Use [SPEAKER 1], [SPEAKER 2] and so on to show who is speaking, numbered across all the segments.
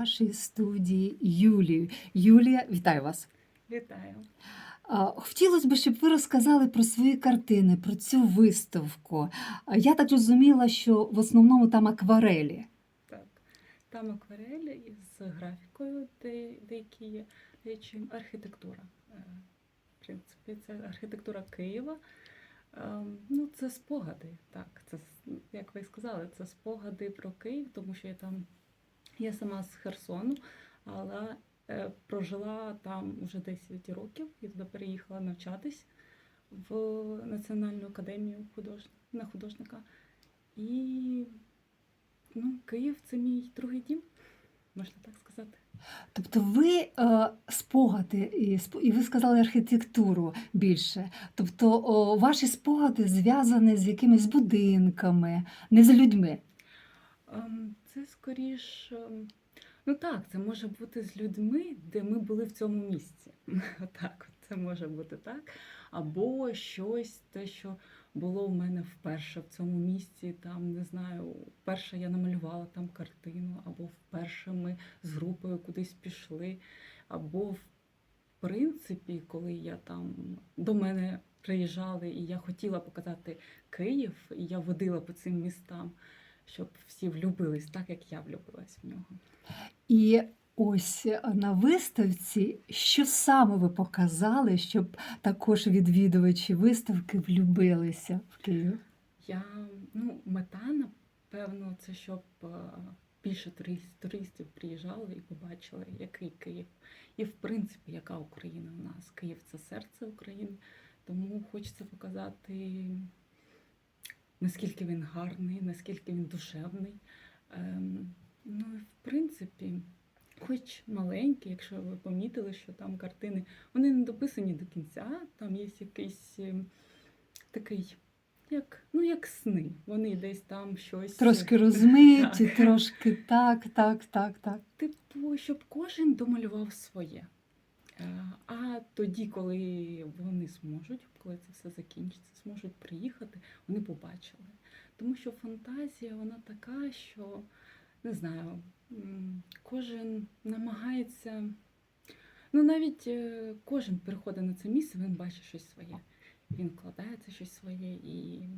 [SPEAKER 1] нашій студії Юлію. Юлія, вітаю вас.
[SPEAKER 2] Вітаю.
[SPEAKER 1] Хотілося б, щоб ви розказали про свої картини, про цю виставку. Я так розуміла, що в основному там акварелі.
[SPEAKER 2] Так. Там акварель із графікою, де деякі є речі, архітектура. Е, В принципі, це архітектура Києва. Ем, Ну, це спогади, так. Це, як ви сказали, це спогади про Київ, тому що я там я сама з Херсону, але е, прожила там уже 10 років і туди переїхала навчатись в Національну академію худож... на художника. І ну, Київ це мій другий дім, можна так сказати.
[SPEAKER 1] Тобто ви е, спогади, і, сп- і ви сказали архітектуру більше. Тобто о, ваші спогади зв'язані з якимись будинками, не з людьми.
[SPEAKER 2] Ем, Це скоріш. ем, Ну так, це може бути з людьми, де ми були в цьому місці. Отак, от це може бути так. Або щось, те, що було у мене вперше в цьому місці. Там не знаю, вперше я намалювала там картину, або вперше ми з групою кудись пішли, або в принципі, коли я там до мене приїжджали, і я хотіла показати Київ, і я водила по цим містам щоб всі влюбились так, як я влюбилась в нього.
[SPEAKER 1] І ось на виставці, що саме ви показали, щоб також відвідувачі виставки влюбилися в Київ?
[SPEAKER 2] Я, ну, мета, напевно, це щоб е, більше турист- туристів приїжджали і побачили, який Київ. І, в принципі, яка Україна у нас. Київ це серце України, тому хочеться показати, наскільки він гарний, наскільки він душевний. Ем, ну, в принципі, хоч маленький, якщо ви помітили, що там картини, вони не дописані до кінця, там є якийсь ем, такий. Як, ну, як сни. Вони десь там щось.
[SPEAKER 1] Трошки розмиті,
[SPEAKER 2] Так.
[SPEAKER 1] трошки так, так, так, так.
[SPEAKER 2] Типу, щоб кожен домалював своє. Е, А тоді, коли вони зможуть, коли це все закінчиться, зможуть приїхати, вони побачили. Тому що фантазія, вона така, що не знаю, кожен намагається. Ну, навіть е, кожен приходить на це місце, він бачить щось своє. Він вкладає це щось своє і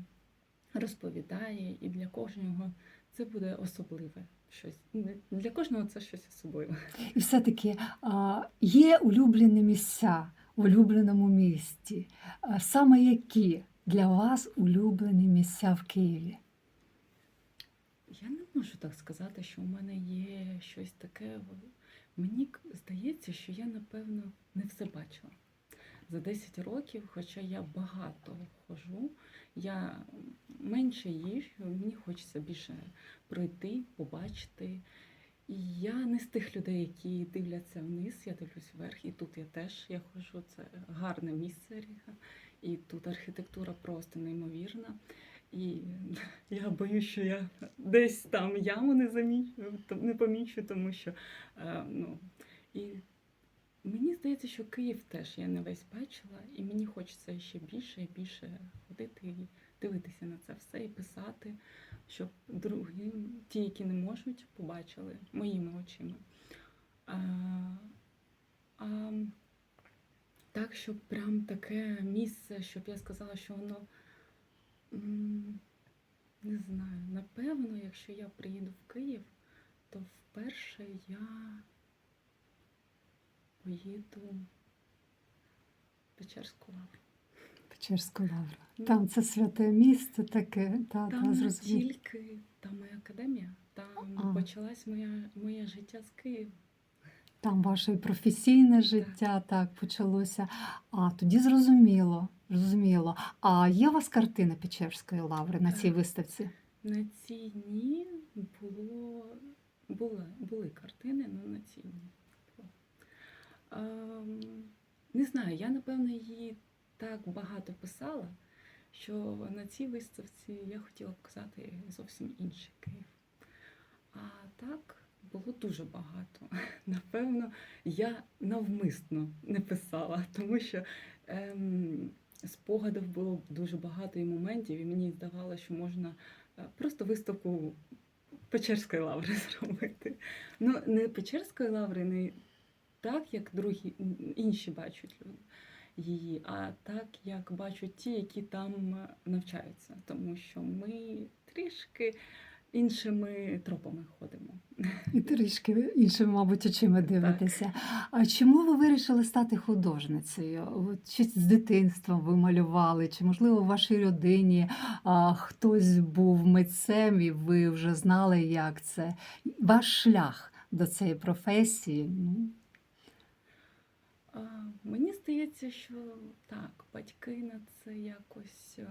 [SPEAKER 2] розповідає, і для кожного це буде особливе щось. Для кожного це щось особливе.
[SPEAKER 1] І все-таки є улюблені місця в улюбленому місті. Саме які для вас улюблені місця в Києві?
[SPEAKER 2] Я не можу так сказати, що у мене є щось таке. Мені здається, що я, напевно, не все бачила. За 10 років, хоча я багато хожу, я менше їжджу, мені хочеться більше пройти, побачити. І я не з тих людей, які дивляться вниз, я дивлюсь вверх, і тут я теж я ходжу. Це гарне місце Ріга, і тут архітектура просто неймовірна. І я боюсь, що я десь там яму не замічу, не помічу, тому що е, ну, і мені здається, що Київ теж я не весь бачила, і мені хочеться ще більше і більше ходити і дивитися на це все і писати, щоб другі, ті, які не можуть, побачили моїми очима. А, а, так, щоб прям таке місце, щоб я сказала, що воно. Не знаю, напевно, якщо я приїду в Київ, то вперше я поїду в Печерську лавру.
[SPEAKER 1] Печерську лавру. Там це святе місце таке, та, та,
[SPEAKER 2] Там
[SPEAKER 1] зрозуміло.
[SPEAKER 2] тільки там моя академія, там
[SPEAKER 1] А.
[SPEAKER 2] почалась моя, моє життя з Києва.
[SPEAKER 1] Там ваше професійне життя так почалося. А тоді зрозуміло, зрозуміло. А є у вас картина Печерської лаври на цій виставці?
[SPEAKER 2] На цій дні було, були, були картини, але на цій дні. Ем, не знаю, я напевно її так багато писала, що на цій виставці я хотіла показати зовсім інший Київ. А так було дуже багато. Напевно, я навмисно не писала, тому що ем, спогадів було дуже багато і моментів, і мені здавалося, що можна е, просто виставку Печерської лаври зробити. Ну, не Печерської лаври, не так, як другі інші бачать люди її, а так, як бачать ті, які там навчаються. Тому що ми трішки іншими тропами ходимо.
[SPEAKER 1] І трішки іншими, мабуть, очима дивитеся. А чому ви вирішили стати художницею? Чи з дитинства ви малювали, чи можливо в вашій родині а, хтось був митцем, і ви вже знали, як це? Ваш шлях до цієї професії? Ну,
[SPEAKER 2] мені здається, що так, батьки на це якось. е,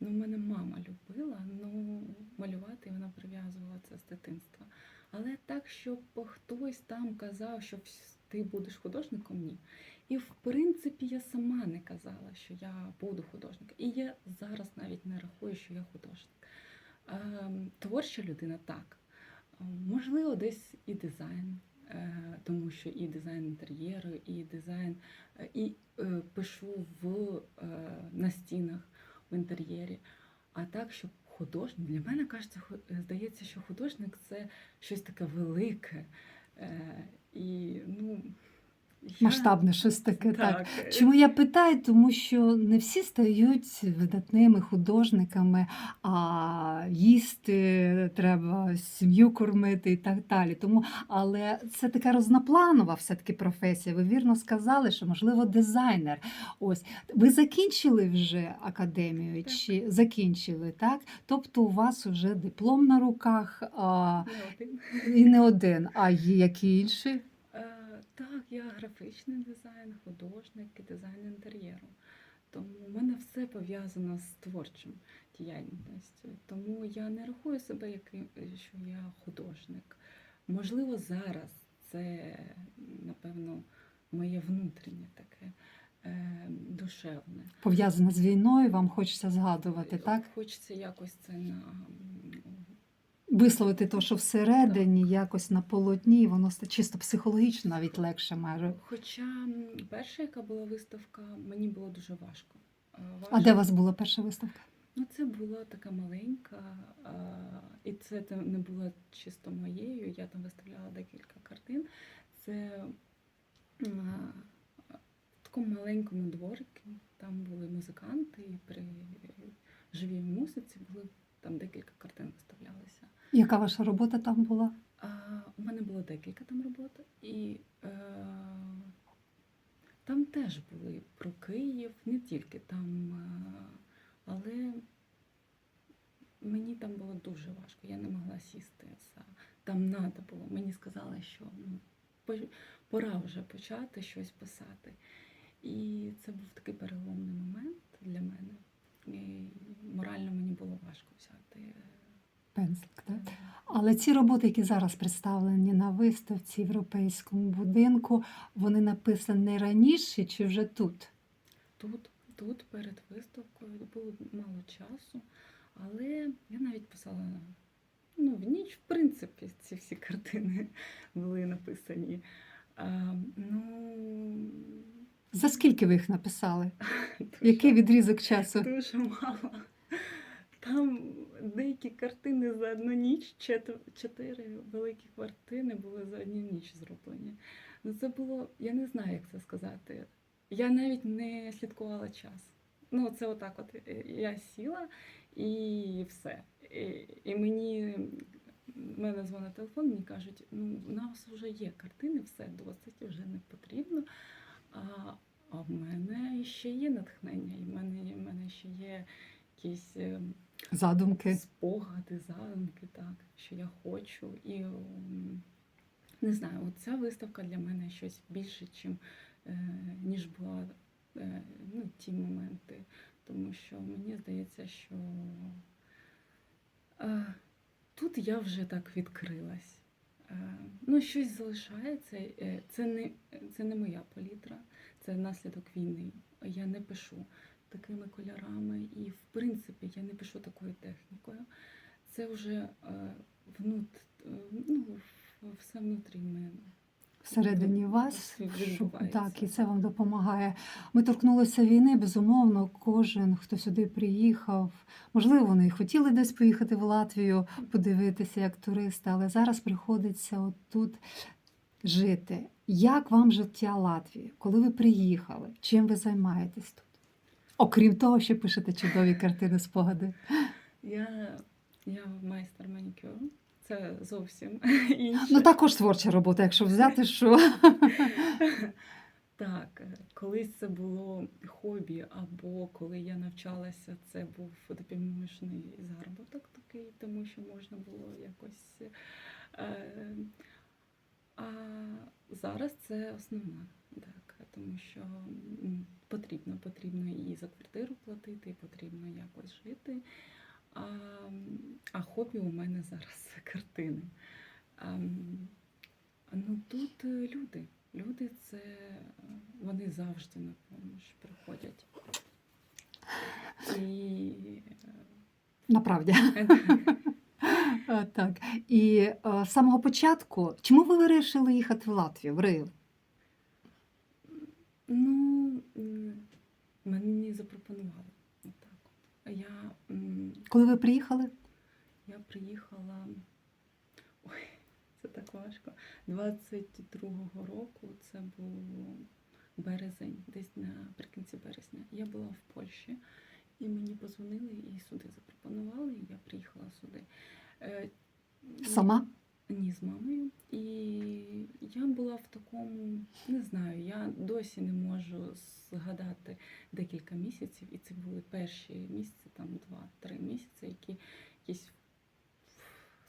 [SPEAKER 2] Ну, мене мама любила, ну малювати вона прив'язувала це з дитинства. Але так, щоб хтось там казав, що ти будеш художником, ні. І в принципі я сама не казала, що я буду художником. І я зараз навіть не рахую, що я художник. Ем, Творча людина так. Ем, Можливо, десь і дизайн, тому що і дизайн інтер'єру, і дизайн, е, і е, пишу в, е, на стінах в інтер'єрі. А так, щоб художник, для мене кажеться, здається, що художник це щось таке велике. Е, І, ну,
[SPEAKER 1] масштабне щось таке, так.
[SPEAKER 2] Так,
[SPEAKER 1] Чому я питаю? Тому що не всі стають видатними художниками, а їсти треба, сім'ю кормити і так далі. Тому, але це така рознопланова все-таки професія. Ви вірно сказали, що можливо дизайнер. Ось ви закінчили вже академію
[SPEAKER 2] Так.
[SPEAKER 1] чи закінчили, так? Тобто у вас вже диплом на руках а,
[SPEAKER 2] не один.
[SPEAKER 1] і не один, а є які інші?
[SPEAKER 2] Е, Так, я графічний дизайн, художник і дизайн інтер'єру. Тому в мене все пов'язано з творчим діяльністю. Тому я не рахую себе, яким, що я художник. Можливо, зараз це, напевно, моє внутрішнє таке е, душевне.
[SPEAKER 1] Пов'язане з війною, вам хочеться згадувати, так?
[SPEAKER 2] Хочеться якось це на
[SPEAKER 1] Висловити те, що всередині, якось на полотні, воно чисто психологічно навіть легше має.
[SPEAKER 2] Хоча перша, яка була виставка, мені було дуже важко. Е,
[SPEAKER 1] А де у вас була перша виставка?
[SPEAKER 2] Ну, це була така маленька, а, і це не було чисто моєю. Я там виставляла декілька картин. Це а, в такому маленькому дворику. Там були музиканти, і при живій музиці були там декілька картин виставлялися.
[SPEAKER 1] Яка ваша робота там була?
[SPEAKER 2] А, у мене було декілька там робот, і е, там теж були про Київ, не тільки там, е, але мені там було дуже важко. Я не могла сісти. за- Там треба було. Мені сказали, що ну, пора вже почати щось писати. І це був такий переломний момент для мене. І морально мені було важко взяти.
[SPEAKER 1] Пензлик,
[SPEAKER 2] е,
[SPEAKER 1] Але ці роботи, які зараз представлені на виставці в європейському будинку, вони написані раніше чи вже тут?
[SPEAKER 2] Тут, тут перед виставкою було мало часу, але я навіть писала ну, в ніч, в принципі, ці всі картини були написані. А, ну,
[SPEAKER 1] За скільки ви їх написали?
[SPEAKER 2] дуже,
[SPEAKER 1] Який відрізок часу?
[SPEAKER 2] дуже мало. Там деякі картини за одну ніч, чотири великі картини були за одну ніч зроблені. Ну, це було, я не знаю, як це сказати. Я навіть не слідкувала час. Ну, це отак, от е, я сіла і все. І, і мені мене дзвонить телефон, мені кажуть, ну, у нас вже є картини, все досить, вже не потрібно. А, а в мене ще є натхнення, і в мене, в мене ще є якісь е,
[SPEAKER 1] Задумки.
[SPEAKER 2] спогади, задумки, так, що я хочу. І не знаю, от ця виставка для мене щось більше, чим, е, ніж була е, ну, ті моменти. Тому що мені здається, що е, тут я вже так відкрилась. Ну, щось залишається. Це не, це не моя палітра, це наслідок війни. Я не пишу такими кольорами, і в принципі я не пишу такою технікою. Це вже е, внут, е, ну, все внутрі мене.
[SPEAKER 1] всередині вас, так, і це вам допомагає. Ми торкнулися війни, безумовно, кожен, хто сюди приїхав, можливо, вони і хотіли десь поїхати в Латвію, подивитися як туристи, але зараз приходиться от тут жити. Як вам життя Латвії? Коли ви приїхали? Чим ви займаєтесь тут? Окрім того, що пишете чудові картини спогади.
[SPEAKER 2] Я, я майстер манікюру. Це зовсім інше.
[SPEAKER 1] Ну також творча робота, якщо взяти, що
[SPEAKER 2] Так, колись це було хобі, або коли я навчалася, це був допоміжний заробіток такий, тому що можна було якось. Е, а зараз це основна, так, тому що потрібно, потрібно і за квартиру платити, і потрібно якось жити. А, а хобі у мене зараз картини. А, ну тут е, люди. Люди це е, вони завжди на поміж приходять. І
[SPEAKER 1] направді.
[SPEAKER 2] е,
[SPEAKER 1] Е, Так. І з самого початку, чому ви вирішили їхати в Латвію, в Рив?
[SPEAKER 2] Ну мені запропонували. Отак от. Я,
[SPEAKER 1] Коли ви приїхали?
[SPEAKER 2] я приїхала. Ой, це так важко. 22-го року це був березень, десь наприкінці березня. Я була в Польщі, і мені позвонили і сюди запропонували, і я приїхала сюди. Е,
[SPEAKER 1] Сама?
[SPEAKER 2] Ні, з мамою. І я була в такому, не знаю, я досі не можу згадати декілька місяців, і це були перші місяці, там два-три місяці, які якісь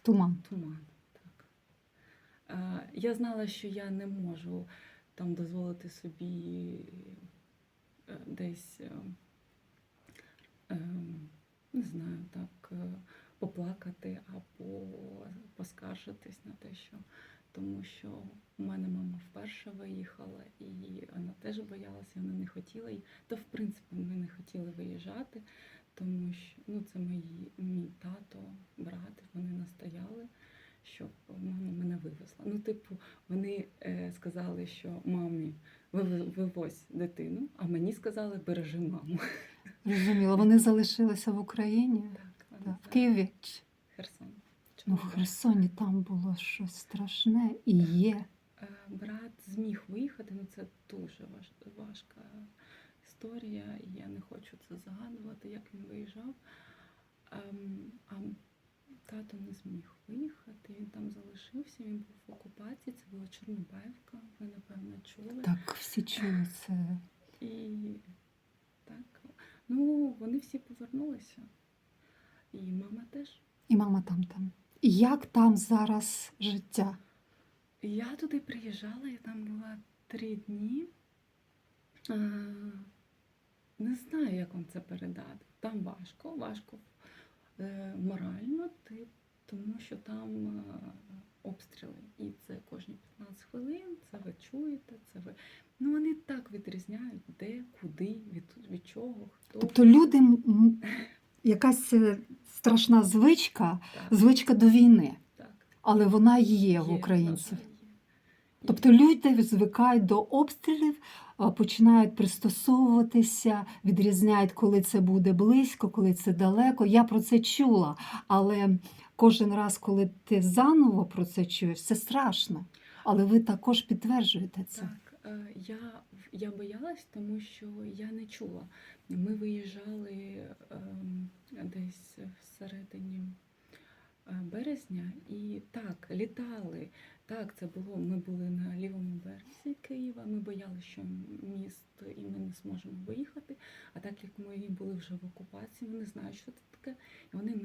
[SPEAKER 1] Туман.
[SPEAKER 2] туман. Так. Е, я знала, що я не можу там дозволити собі е, десь, е, е, не знаю, так, е, поплакати або поскаржитись на те, що тому що у мене мама вперше виїхала, і вона теж боялася, вона не хотіла. й- Та в принципі ми не хотіли виїжджати, тому що ну, це мої, мій тато, брат, вони настояли, щоб мама мене вивезла. Ну, типу, вони е, сказали, що мамі вивозь дитину, а мені сказали, бережи маму.
[SPEAKER 1] Розуміло, вони залишилися в Україні,
[SPEAKER 2] так,
[SPEAKER 1] в Києві.
[SPEAKER 2] Херсон.
[SPEAKER 1] Ну, в Херсоні там було щось страшне і є.
[SPEAKER 2] Е, Брат зміг виїхати, ну це дуже важ, важка історія, і я не хочу це згадувати, як він виїжджав. Ем, А тато не зміг виїхати, він там залишився, він був в окупації, це була Чорнобаївка, ви напевно чули.
[SPEAKER 1] Так, всі чули це.
[SPEAKER 2] І так, ну вони всі повернулися. І мама теж.
[SPEAKER 1] І мама там там. І як там зараз життя?
[SPEAKER 2] Я туди приїжджала, я там була три дні. Е, Не знаю, як вам це передати. Там важко, важко е, морально, ти, тому що там е, обстріли. І це кожні 15 хвилин, це ви чуєте, це ви. Ну вони так відрізняють, де, куди, від, від чого, хто.
[SPEAKER 1] Тобто люди якась е, страшна звичка,
[SPEAKER 2] так,
[SPEAKER 1] звичка до війни,
[SPEAKER 2] так,
[SPEAKER 1] але вона є
[SPEAKER 2] є,
[SPEAKER 1] в українців. Тобто люди звикають до обстрілів, починають пристосовуватися, відрізняють, коли це буде близько, коли це далеко. Я про це чула, але кожен раз, коли ти заново про це чуєш, це страшно. Але ви також підтверджуєте це.
[SPEAKER 2] Так, е, я, я боялась, тому що я не чула. Ми виїжджали ем, десь всередині е, березня, і так, літали. Так, це було. Ми були на лівому березі Києва. Ми боялися, що міст і ми не зможемо виїхати. А так як ми були вже в окупації, вони знають, що це таке, і вони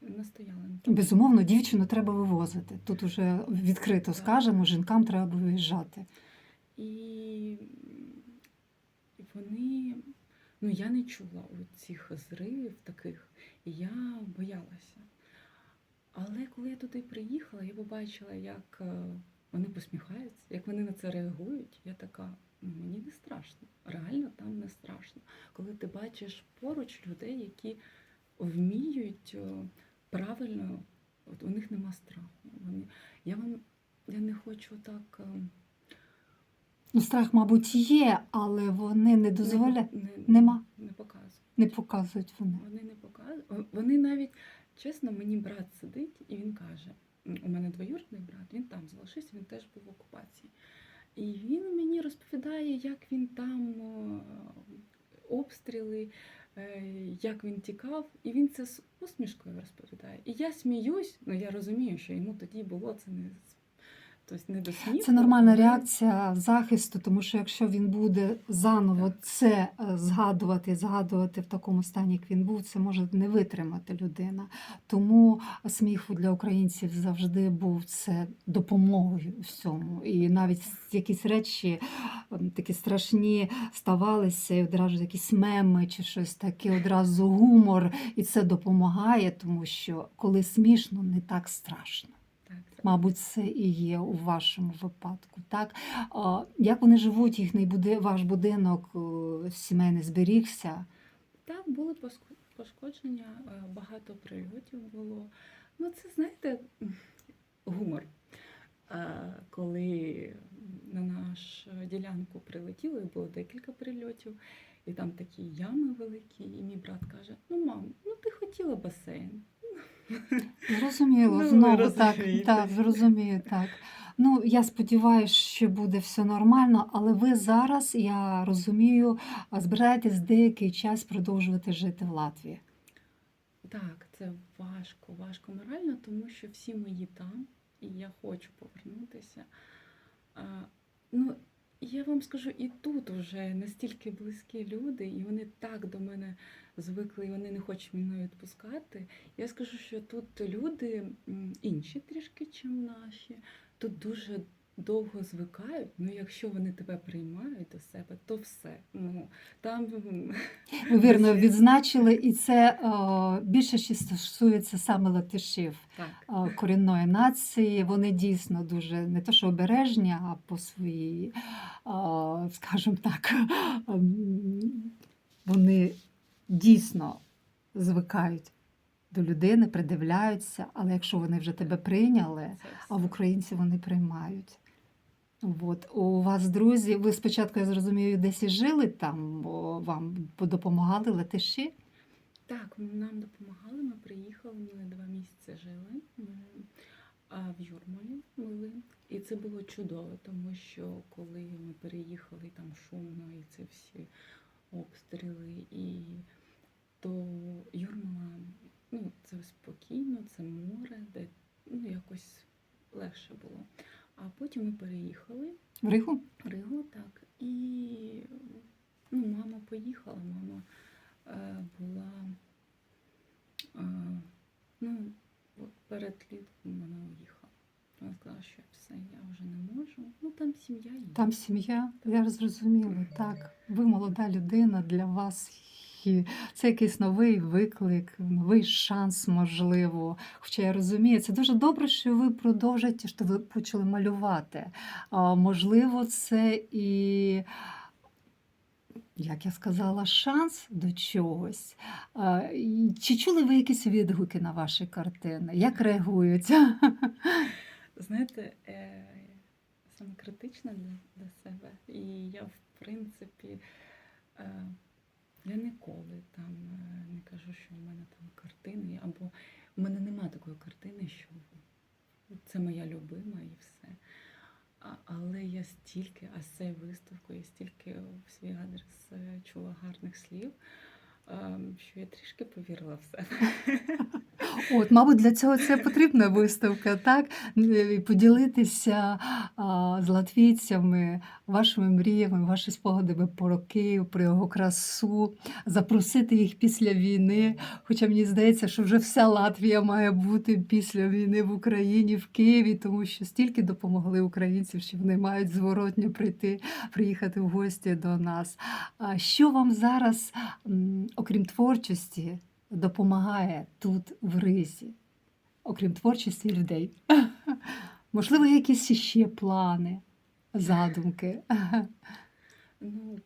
[SPEAKER 2] настояли.
[SPEAKER 1] Безумовно, дівчину треба вивозити. Тут уже відкрито
[SPEAKER 2] Так.
[SPEAKER 1] скажемо, жінкам треба виїжджати.
[SPEAKER 2] І вони, ну я не чула цих зривів таких, і я боялася. Але коли я туди приїхала, я побачила, як е, вони посміхаються, як вони на це реагують. Я така, ну мені не страшно. Реально там не страшно. Коли ти бачиш поруч людей, які вміють е, правильно, от у них нема страху. Вони, я вам я не хочу так.
[SPEAKER 1] Ну, страх, мабуть, є, але вони не дозволяють,
[SPEAKER 2] Не, не,
[SPEAKER 1] Нема.
[SPEAKER 2] Не показують.
[SPEAKER 1] не показують вони.
[SPEAKER 2] Вони не показують. Вони навіть, чесно, мені брат сидить і він каже: у мене двоюрідний брат, він там залишився, він теж був в окупації. І він мені розповідає, як він там обстріли, е, як він тікав, і він це з усмішкою розповідає. І я сміюсь, ну я розумію, що йому тоді було це не тобто не до сміху.
[SPEAKER 1] Це нормальна реакція захисту, тому що якщо він буде заново це е, згадувати, згадувати в такому стані, як він був, це може не витримати людина. Тому сміх для українців завжди був це допомогою всьому. І навіть якісь речі ем, такі страшні ставалися, і одразу якісь меми чи щось таке, одразу гумор, і це допомагає, тому що коли смішно, не так страшно. Мабуть, це і є у вашому випадку. Так? Як вони живуть, їхній буде, ваш будинок е, сімейний зберігся?
[SPEAKER 2] Так, були пошкодження, е, багато прильотів було. Ну, це, знаєте, гумор. Коли на нашу ділянку прилетіло, було декілька прильотів, і там такі ями великі, і мій брат каже: Ну, мам, ну ти хотіла басейн.
[SPEAKER 1] Зрозуміло,
[SPEAKER 2] Ну,
[SPEAKER 1] знову так, так, зрозумію, так. Ну, я сподіваюся, що буде все нормально, але ви зараз, я розумію, збираєтесь деякий час продовжувати жити в Латвії.
[SPEAKER 2] Так, це важко, важко морально, тому що всі мої там, і я хочу повернутися. А, ну, я вам скажу, і тут вже настільки близькі люди, і вони так до мене звикли, і вони не хочуть мене відпускати. Я скажу, що тут люди інші трішки, чим наші. Тут дуже довго звикають. Ну, якщо вони тебе приймають до себе, то все. Ну там
[SPEAKER 1] вірно відзначили, і це е, більше ще стосується саме латишів.
[SPEAKER 2] так.
[SPEAKER 1] корінної нації. Вони дійсно дуже не то, що обережні, а по своїй, скажімо так, ем, вони дійсно звикають до людини, придивляються, але якщо вони вже тебе прийняли, а в українці вони приймають. От. У вас друзі, ви спочатку, я зрозумію, десь і жили там, бо вам допомагали латиші.
[SPEAKER 2] Так, нам допомагали, ми приїхали, ми два місяці жили ми, а в Юрмалі були. І це було чудово, тому що коли ми переїхали, там шумно, і це всі обстріли, і то Юрмала, ну, це спокійно, це море, де ну, якось легше було. А потім ми переїхали
[SPEAKER 1] В Ригу?
[SPEAKER 2] Ригу, так. І ну, мама поїхала, мама е, була е, ну, от перед літком вона уїхала. Вона сказала, що все, я вже не можу. Ну там сім'я є.
[SPEAKER 1] Там сім'я, я зрозуміла, так. Ви молода людина для вас. Це якийсь новий виклик, новий шанс, можливо. Хоча я розумію, це дуже добре, що ви продовжуєте, що ви почали малювати. Можливо, це і, як я сказала, шанс до чогось. Чи чули ви якісь відгуки на ваші картини? Як реагують?
[SPEAKER 2] Знаєте, е, саме критична для, для себе. І я, в принципі, е, я ніколи там е, не кажу, що в мене там картини, або в мене нема такої картини, що це моя любима і все. А, але я стільки, а з цією виставкою, я стільки в свій адрес е, чула гарних слів, е, що я трішки повірила в себе.
[SPEAKER 1] От, мабуть, для цього це потрібна виставка, так? Поділитися а, з латвійцями вашими мріями, ваші спогадами про Київ, про його красу, запросити їх після війни. Хоча мені здається, що вже вся Латвія має бути після війни в Україні, в Києві, тому що стільки допомогли українців, що вони мають зворотньо прийти, приїхати в гості до нас. А що вам зараз, окрім творчості, допомагає тут в ризі, окрім творчості людей. Можливо, якісь ще плани, задумки.
[SPEAKER 2] Ну,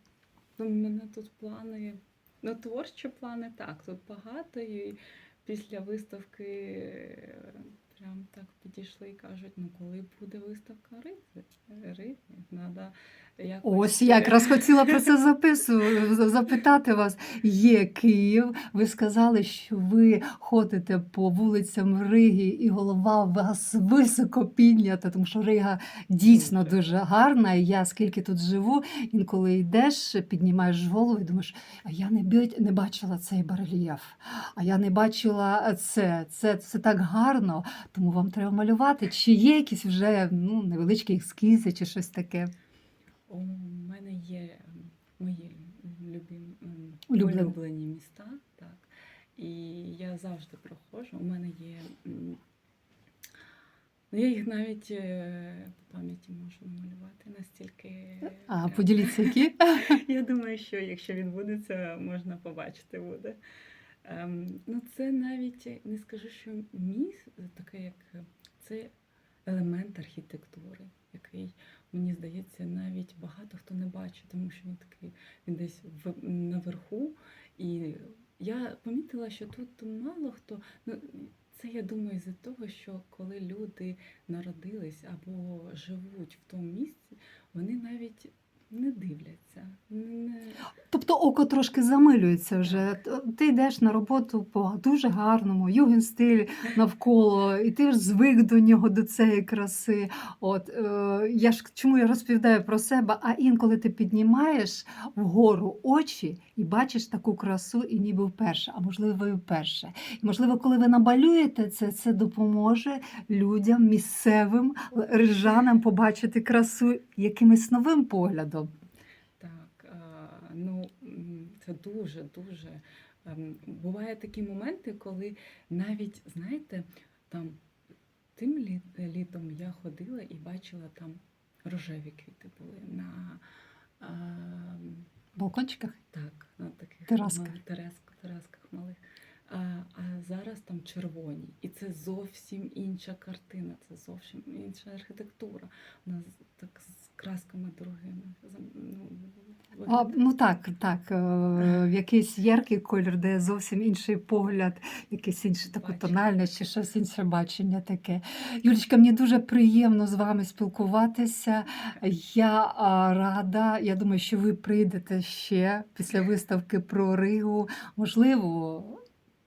[SPEAKER 2] у мене тут плани, ну, творчі плани, так, тут багато. І після виставки е, прям так підійшли і кажуть, ну коли буде виставка ризи? Ризи, треба якось,
[SPEAKER 1] Ось я якраз хотіла про це запису запитати вас. Є Київ. Ви сказали, що ви ходите по вулицям Риги, і голова у вас високо піднята, тому що Рига дійсно
[SPEAKER 2] Дуже.
[SPEAKER 1] гарна. І я скільки тут живу, інколи йдеш, піднімаєш голову і думаєш, а я не не бачила цей барельєф, а я не бачила це. Це, це так гарно, тому вам треба малювати. Чи є якісь вже ну, невеличкі ескізи чи щось таке?
[SPEAKER 2] У мене є мої любим,
[SPEAKER 1] Улюблені.
[SPEAKER 2] улюблені міста, так. І я завжди проходжу. У мене є. Ну, я їх навіть е, по пам'яті можу намалювати настільки.
[SPEAKER 1] А поділіться, які?
[SPEAKER 2] Я думаю, що якщо відбудеться, можна побачити буде. Ем, ну, це навіть не скажу, що міс, таке як це елемент архітектури, який, мені здається, навіть багато хто не бачить, тому що він такий він десь в, наверху. І я помітила, що тут мало хто. Ну, це я думаю з-за того, що коли люди народились або живуть в тому місці, вони навіть не дивляться. Не...
[SPEAKER 1] Тобто око трошки замилюється вже. Ти йдеш на роботу по дуже гарному югенстиль навколо, і ти ж звик до нього, до цієї краси. От е, я ж чому я розповідаю про себе, а інколи ти піднімаєш вгору очі і бачиш таку красу, і ніби вперше, а можливо, і вперше. І можливо, коли ви набалюєте це, це допоможе людям, місцевим рижанам побачити красу якимось новим поглядом.
[SPEAKER 2] Так, а, ну м, це дуже дуже. ем, Бувають такі моменти, коли навіть, знаєте, там тим лі- літом я ходила і бачила там рожеві квіти були на ем,
[SPEAKER 1] балкончиках.
[SPEAKER 2] так, на таких
[SPEAKER 1] Терасках.
[SPEAKER 2] малих тереск- терасках малих. А, а зараз там червоні. І це зовсім інша картина, це зовсім інша архітектура. Вона так з красками другими. Ну,
[SPEAKER 1] А, ну так, так. е, В якийсь яркий колір, де зовсім інший погляд, якийсь інший таку тональність чи щось інше бачення таке. Юлічка, мені дуже приємно з вами спілкуватися. Я рада. Я думаю, що ви прийдете ще після виставки про Ригу. Можливо,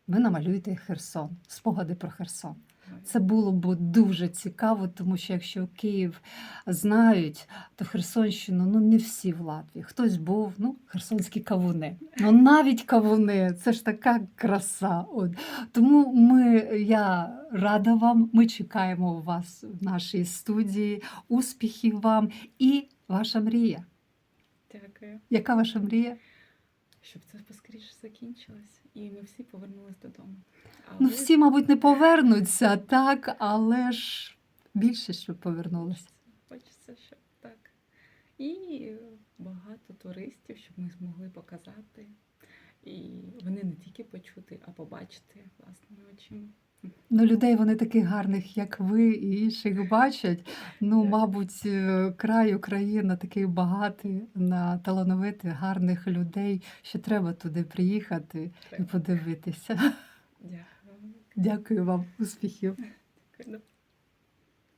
[SPEAKER 1] ви намалюєте Херсон, спогади про Херсон. Це було б дуже цікаво, тому що якщо Київ знають, то Херсонщину ну не всі в Латвії. Хтось був, ну, херсонські кавуни. Ну навіть кавуни, це ж така краса. От. Тому ми, я рада вам. Ми чекаємо вас в нашій студії. Успіхів вам і ваша мрія.
[SPEAKER 2] Дякую.
[SPEAKER 1] Яка ваша мрія?
[SPEAKER 2] Щоб це поскоріше закінчилось, і ми всі повернулись додому. Але...
[SPEAKER 1] Ну, всі, мабуть, не повернуться, так, але ж більше, щоб повернулися.
[SPEAKER 2] Хочеться, щоб так. І багато туристів, щоб ми змогли показати. І вони не тільки почути, а побачити власними очима.
[SPEAKER 1] Ну, людей вони таких гарних, як ви, і інших бачать. Ну, мабуть, е, край Україна такий багатий на талановитих, гарних людей, що треба туди приїхати і подивитися.
[SPEAKER 2] Дякую.
[SPEAKER 1] Дякую вам, успіхів.
[SPEAKER 2] Дякую.